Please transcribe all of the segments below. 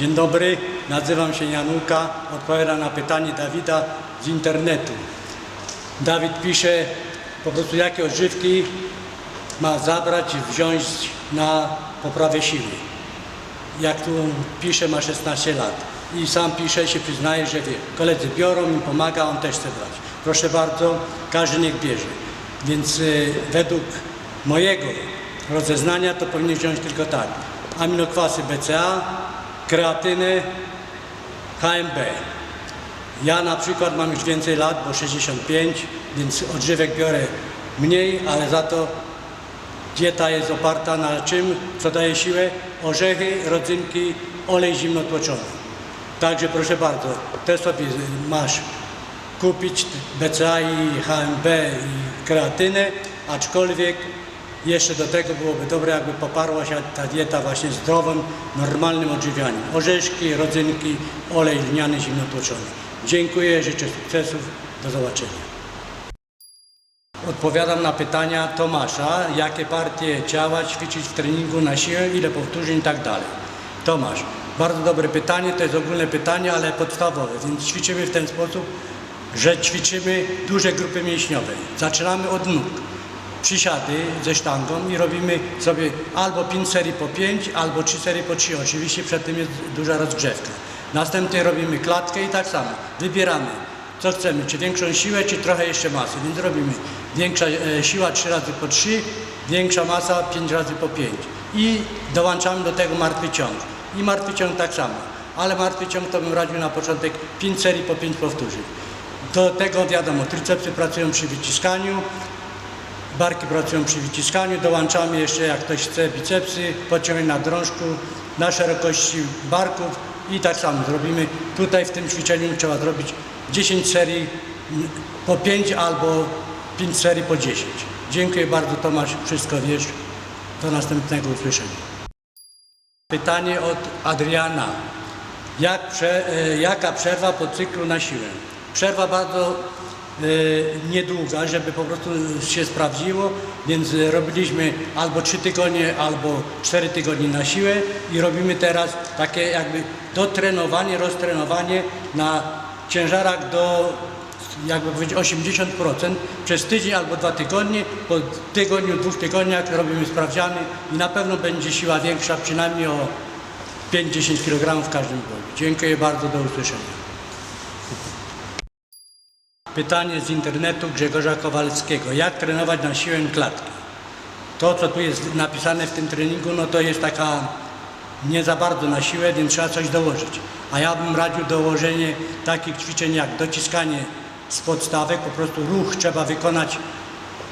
Dzień dobry, nazywam się Januka, odpowiadam na pytanie Dawida z internetu. Dawid pisze po prostu jakie odżywki ma zabrać i wziąć na poprawę siły. Jak tu pisze, ma 16 lat. I sam pisze, się przyznaje, że wie. Koledzy biorą, im pomaga, on też chce brać. Proszę bardzo, każdy niech bierze. Więc y, według mojego rozeznania to powinien wziąć tylko tak. Aminokwasy BCA, kreatynę, HMB. Ja na przykład mam już więcej lat, bo 65, więc odżywek biorę mniej, ale za to dieta jest oparta na czym, co daje siłę? Orzechy, rodzynki, olej zimnotłoczony. Także proszę bardzo, te sobie masz kupić BCA i HMB i kreatynę, aczkolwiek jeszcze do tego byłoby dobre, jakby poparła się ta dieta właśnie zdrowym, normalnym odżywianiem. Orzeszki, rodzynki, olej lniany zimnotłoczony. Dziękuję, życzę sukcesów, do zobaczenia. Odpowiadam na pytania Tomasza, jakie partie ciała ćwiczyć w treningu na siłę, ile powtórzeń i tak dalej. Tomasz, bardzo dobre pytanie, to jest ogólne pytanie, ale podstawowe, więc ćwiczymy w ten sposób, że ćwiczymy duże grupy mięśniowe. Zaczynamy od nóg. Przysiady ze sztangą i robimy sobie albo 5 serii po 5, albo 3 serie po 3. Oczywiście przed tym jest duża rozgrzewka. Następnie robimy klatkę i tak samo. Wybieramy co chcemy, czy większą siłę, czy trochę jeszcze masy. Więc robimy większa e, siła 3 razy po 3, większa masa 5 razy po 5. I dołączamy do tego martwy ciąg. I martwy ciąg tak samo. Ale martwy ciąg to bym radził na początek 5 serii po 5 powtórzeń. Do tego wiadomo, tricepsy pracują przy wyciskaniu, barki pracują przy wyciskaniu, dołączamy jeszcze jak ktoś chce bicepsy, podciągnięcie na drążku, na szerokości barków i tak samo zrobimy. Tutaj w tym ćwiczeniu trzeba zrobić 10 serii po 5 albo 5 serii po 10. Dziękuję bardzo Tomasz, wszystko wiesz. Do następnego usłyszenia. Pytanie od Adriana. Jak prze, e, jaka przerwa po cyklu na siłę? Przerwa bardzo niedługa, żeby po prostu się sprawdziło, więc robiliśmy albo 3 tygodnie, albo 4 tygodnie na siłę i robimy teraz takie jakby dotrenowanie, roztrenowanie na ciężarach do jakby powiedzieć 80% przez tydzień albo dwa tygodnie. Po tygodniu, dwóch tygodniach robimy sprawdziany i na pewno będzie siła większa, przynajmniej o 5-10 kg w każdym bolu. Dziękuję bardzo, do usłyszenia. Pytanie z internetu Grzegorza Kowalskiego. Jak trenować na siłę klatki? To, co tu jest napisane w tym treningu, no to jest taka nie za bardzo na siłę, więc trzeba coś dołożyć. A ja bym radził dołożenie takich ćwiczeń jak dociskanie z podstawek, po prostu ruch trzeba wykonać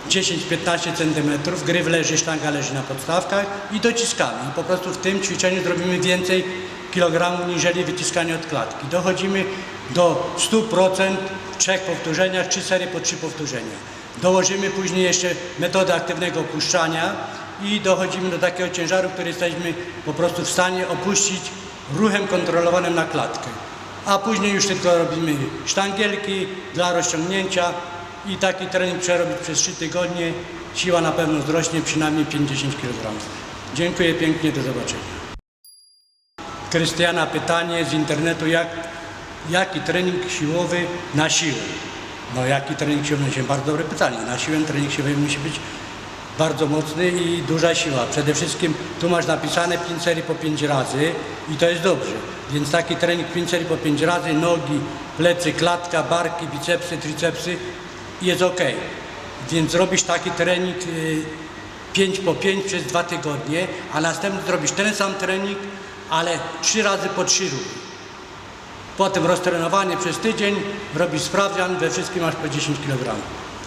10-15 cm, gryw leży, sztanga leży na podstawkach i dociskamy. I po prostu w tym ćwiczeniu zrobimy więcej kilogramów niżeli wyciskanie od klatki. Dochodzimy do 100% w trzech powtórzeniach, trzy serie po trzy powtórzenia. Dołożymy później jeszcze metodę aktywnego opuszczania i dochodzimy do takiego ciężaru, który jesteśmy po prostu w stanie opuścić ruchem kontrolowanym na klatkę. A później już tylko robimy sztangielki dla rozciągnięcia i taki trening przerobić przez 3 tygodnie. Siła na pewno wzrośnie przynajmniej 50 kg. Dziękuję pięknie, do zobaczenia. Krystiana pytanie z internetu, jak, jaki trening siłowy na siłę? No jaki trening siłowy na siłę? Bardzo dobre pytanie. Na siłę trening siłowy musi być bardzo mocny i duża siła. Przede wszystkim tu masz napisane 5 serii po 5 razy i to jest dobrze. Więc taki trening 5 serii po 5 razy, nogi, plecy, klatka, barki, bicepsy, tricepsy jest ok. Więc robisz taki trening y, 5 po 5 przez 2 tygodnie, a następnie zrobisz ten sam trening, ale 3 razy po 3 ruchy. Potem roztrenowanie przez tydzień, robisz sprawdzian, we wszystkim masz po 10 kg.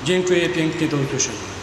Dziękuję pięknie, do usłyszenia.